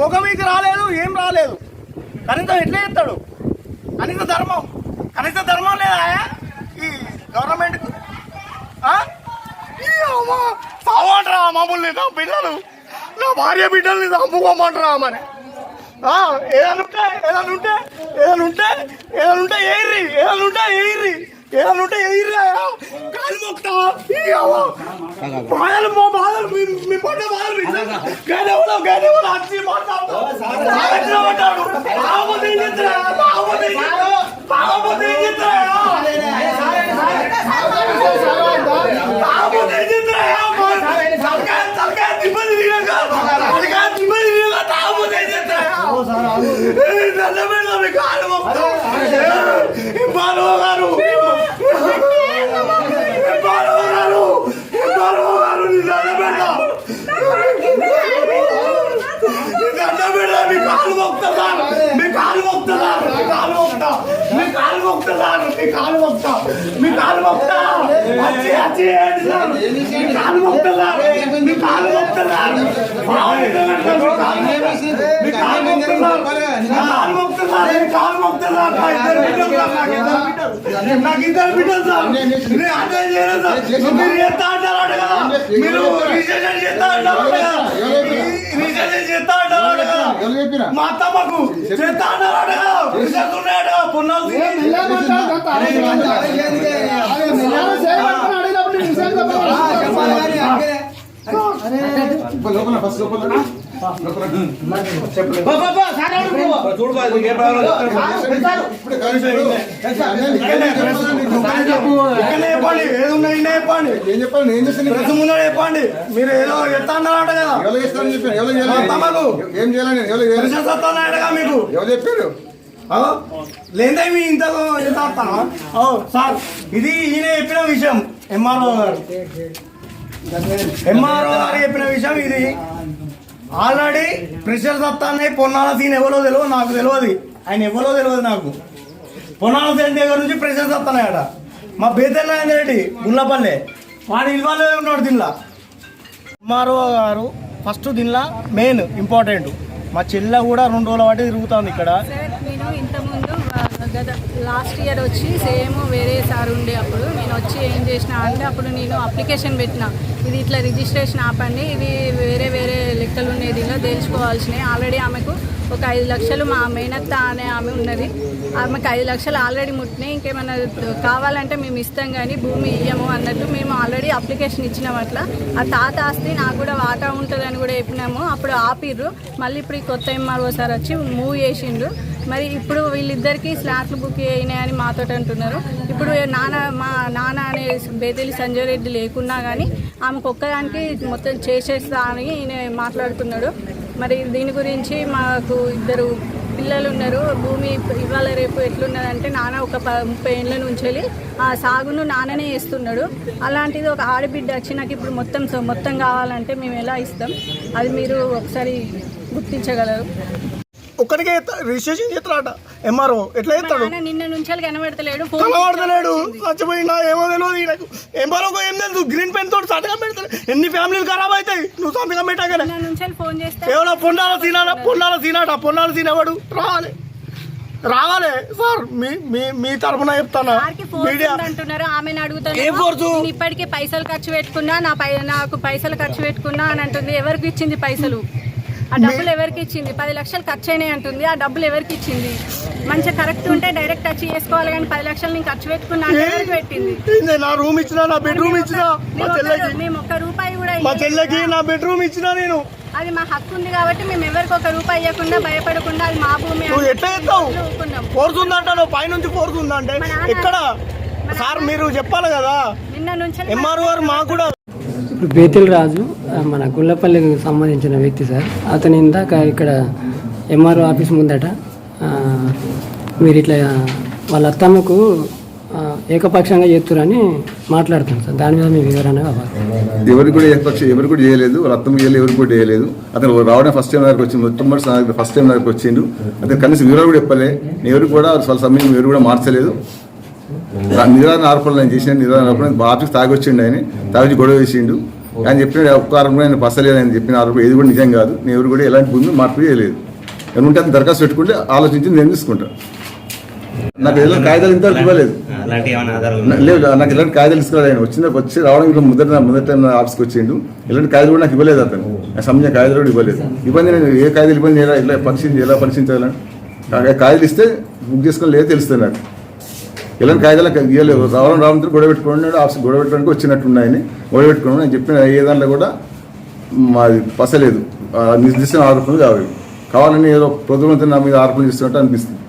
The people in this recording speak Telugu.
ముఖమీకి రాలేదు ఏం రాలేదు. కనీసం ఎట్లా చేస్తాడు కనీస ధర్మం. కనీస ధర్మం లేదా ఈ గవర్నమెంట్ సావంటరా మమ్మల్ని నా పిల్లలు నా భార్య బిడ్డల్ని చంపుకోమంటారా మరి? ఏదనుంటే ఏదైనా ఉంటే ఏదైనా ఉంటే ఏదైనా ఉంటే ఏదైనా ఉంటే ఎయిర్రి ఏదైనా ఉంటే ఎయిర్రి ఎయిర్రి కాలు మొక్తా బాధలు మా బాధలు మీ పడ్డ బాధలు మీ గడవలో గడవలో వచ్చి మాట్లాడతాడు మాట్లాడతాడు బాగోపోతే ఏం చేస్తారా బాగోపోతే ఏం చేస్తారా? బాగోపోతే ఏం చేస్తారా బాగోపోతే ఏం చేస్తారా తలకాయ తలకాయ తిమ్మది తినగా తలకాయ తిమ్మది తినగా తాగపోతే ఏం చేస్తారా నల్లబెడదా మీ కాలు మొక్తా బాలవ గారు బాలవ గారు బాలవ గారు నీ నల్లబెడదా దండబెడదా మీ కాలు మొక్తా సార్ మీ కాలు మొక్తా సార్ మీ కాలు మొక్తా మీ కాలు మొక్తా సార్ మీ కాలు మొక్తా మీ కాలు మొక్తా అచ్చి అచ్చి ఏంటి సార్ మీ కాలు మొక్తా సార్ మీ కాలు మొక్తా సార్ బాగుంది మీ కాలు మొక్తా సార్ మీ కాలు మొక్తా సార్ మీ కాలు మొక్తా సార్ నా ఇద్దరు బిడ్డలు సార్ నాకు ఇద్దరు బిడ్డలు నాకు ఇద్దరు మా అత్తమ్మకు పొన్నాలు లోపల ఫస్ట్ లోపల. లోపల చెప్పండి. ఏం చెప్పాలి నేను చేస్తాను ముందు చెప్పండి మీరు ఏదో చెప్తా కదా ఎవరు చేస్తారని చెప్పాను ఎవరు చేయాలి ఏం చేయాలి నేను ఎవరు మీకు ఎవరు చెప్పారు లేదా మీ ఇంతకు ఎంత సార్ ఇది ఈయన చెప్పిన విషయం ఎంఆర్ఓ గారు ఎంఆర్ఓ గారు చెప్పిన విషయం ఇది ఆల్రెడీ ప్రెషర్ వస్తానే పొన్నాల సీన్ ఎవరో తెలియదు నాకు తెలియదు ఆయన ఎవరో తెలియదు నాకు. పొన్నాల సీన్ దగ్గర నుంచి ప్రెషర్ వస్తున్నాయట మా బేతెల్ రెడ్డి గుల్లపల్లె వాడు ఇల్వాలే ఉన్నాడు దీనిలో ఎంఆర్ఓ గారు ఫస్ట్ దీనిలో మెయిన్ ఇంపార్టెంట్. మా చెల్లె కూడా రెండు రోజుల పాటు తిరుగుతుంది ఇక్కడ. గత లాస్ట్ ఇయర్ వచ్చి సేమ్ వేరే సార్ ఉండే అప్పుడు. నేను వచ్చి ఏం చేసిన అంటే అప్పుడు నేను అప్లికేషన్ పెట్టిన. ఇది ఇట్లా రిజిస్ట్రేషన్ ఆపండి ఇది వేరే వేరే లెక్కలు ఉండేది దీనిలో తేల్చుకోవాల్సినవి. ఆల్రెడీ ఆమెకు ఒక ఐదు లక్షలు మా మేనత్త అనే ఆమె ఉన్నది. ఆమెకు ఐదు లక్షలు ఆల్రెడీ ముట్టినాయి. ఇంకేమైనా కావాలంటే మేము ఇస్తాం కానీ భూమి ఇయ్యము అన్నట్టు మేము ఆల్రెడీ అప్లికేషన్ ఇచ్చినాం అట్లా. ఆ తాత ఆస్తి నాకు కూడా వాటా ఉంటుందని కూడా చెప్పినాము. అప్పుడు ఆపిర్రు. మళ్ళీ ఇప్పుడు ఈ కొత్త ఎంఆర్ఓ సార్ వచ్చి మూవ్ చేసిండు. మరి ఇప్పుడు వీళ్ళిద్దరికీ స్లాట్లు బుక్ అయినాయని మాతో అంటున్నారు. ఇప్పుడు నాన్న మా నాన్న అనే బేతేలి సంజయ్ రెడ్డి లేకున్నా కానీ ఆమెకు ఒక్కదానికి మొత్తం చేసేస్తా అని ఈయన మాట్లాడుతున్నాడు. మరి దీని గురించి మాకు ఇద్దరు పిల్లలు ఉన్నారు. భూమి ఇవాళ రేపు ఎట్లున్నదంటే నాన్న ఒక ప ముప్పై ఏళ్ళ నుంచి వెళ్ళి ఆ సాగును నాన్ననే వేస్తున్నాడు అలాంటిది ఒక ఆడబిడ్డ వచ్చి నాకు ఇప్పుడు మొత్తం మొత్తం కావాలంటే మేము ఎలా ఇస్తాం? అది మీరు ఒకసారి గుర్తించగలరు. ఒక్కడికే రిజిస్ట్రేషన్ చేస్తాడట ఎంఆర్ఓ. ఎట్లా చేస్తాడు నాన్న నుంచి కనబడతలేడు చచ్చిపోయినా ఏమో తెలియదు ఈయనకు ఎంఆర్ఓ ఏం తెలుసు? గ్రీన్ పెన్ తోటి సంతకం పెడతాడు ఎన్ని ఫ్యామిలీలు ఖరాబ్ అవుతాయి నువ్వు సంతకం చేస్తే కేవలం పొన్నాల సీనాడ పొన్నాల సీనాట పొన్నాల సీనవాడు రావాలి. రావాలి. సార్ మీ మీ మీ తరఫున చెప్తానా? మీడియా అంటున్నారు ఆమెను అడుగుతాను ఇప్పటికే పైసలు ఖర్చు పెట్టుకున్నా నా పై నాకు పైసలు ఖర్చు పెట్టుకున్నా అని అంటుంది. ఎవరికి ఇచ్చింది పైసలు? ఆ డబ్బులు ఎవరికి ఇచ్చింది? పది లక్షలు ఖర్చు అయినాయి అంటుంది. ఆ డబ్బులు ఎవరికి ఇచ్చింది? మంచిగా కరెక్ట్ ఉంటే డైరెక్ట్ టచ్ చేసుకోవాలి కానీ పది లక్షలు నేను ఖర్చు పెట్టుకున్నా ఎవరికి పెట్టింది? ఏంది? నా రూమ్ ఇచ్చినా నా బెడ్రూమ్ ఇచ్చినా? మా చెల్లెకి. ఒక్క- మేము ఒక్క రూపాయి కూడా మా ఇయ్యలేదు? చెల్లెకి కదా. నా బెడ్రూమ్ ఇచ్చినా నేను. అది మా హక్కు ఉంది కాబట్టి మేము ఎవరికి ఒక రూపాయి ఇవ్వకుండా భయపడకుండా అది మా భూమి నువ్వు అని ఎట్లా చేస్తావు? ఊరుకున్నాం. ఫోర్స్ ఉందంటాను పైనుంచి ఫోర్స్ ఉందంటే ఎక్కడ? సార్ మీరు చెప్పాలి కదా. నిన్న నుంచి ఎంఆర్ఓ గారు మాకు కూడా ఇప్పుడు బేతిల్ రాజు మన గుల్లపల్లికి సంబంధించిన వ్యక్తి సార్. అతను ఇందాక ఇక్కడ ఎంఆర్ఓ ఆఫీస్ ముందట మీరు ఇట్లా వాళ్ళ అత్తమ్మకు ఏకపక్షంగా చేస్తురని మాట్లాడుతాను సార్. దాని మీద మీ వివరణ ఎవరు కూడా ఏకపక్ష ఎవరు కూడా చేయలేదు. వాళ్ళ అత్తమ్మ చేయలేదు కూడా చేయలేదు. అతను రావడం ఫస్ట్ టైం దగ్గరకు వచ్చి మొట్టమొదటి ఫస్ట్ టైం దగ్గరకు వచ్చిండు. అతను కనీసం వివరాలు కూడా చెప్పలే. ఎవరు కూడా వాళ్ళ సమయం ఎవరు కూడా మార్చలేదు. నిరాధారణ ఆరోపణలు నేను చేసిన నిరాధారణ ఆరోపణ ఆఫీస్ తాగి వచ్చిండు ఆయన తాగి గొడవ వేసిండు. ఆయన చెప్పిన ఒక్క ఆరోపణ ఆయన పసలేదు ఆయన చెప్పిన ఆరోపణ ఏది కూడా నిజం కాదు. నేను ఎవరు కూడా ఎలాంటి భూమి మార్పు చేయలేదు. ఉంటే అది దరఖాస్తు పెట్టుకుంటే ఆలోచించి నేను తీసుకుంటాను నాకు ఏదైనా కాగితాలు ఇంత ఇవ్వలేదు. లేదు నాకు ఇలాంటి కాగితాలు ఇసుకోవాలి ఆయన. వచ్చిన వచ్చి రావడం ఇట్లా మొదట మొదటి టైం ఆఫీస్కి వచ్చిండు. ఇలాంటి కాగితాలు కూడా నాకు ఇవ్వలేదు అతను. సంబంధించిన కాగితాలు కూడా ఇవ్వలేదు. ఇబ్బంది నేను ఏ కాగితాలు ఇబ్బంది ఎలా పరిశీలించి ఎలా పరిశీలించాలని? కాగితాలు ఇస్తే బుక్ చేసుకొని లేదు తెలుస్తుంది నాకు. ఇలాంటి కాగితాలు ఇవ్వలేదు రావడం రావడంతో గొడవ పెట్టుకున్నాడు ఆఫీస్ గొడవ పెట్టుకోవడానికి వచ్చినట్టున్నాయని గొడవ పెట్టుకున్నాను నేను చెప్పిన ఏ దాంట్లో కూడా మాది పసలేదు. ఆ, నిర్దిష్ట ఆరోపణలు కావాలి కావాలని ఏదో ప్రభుత్వం నా మీద ఆరోపణలు చేస్తున్నట్టు అనిపిస్తుంది.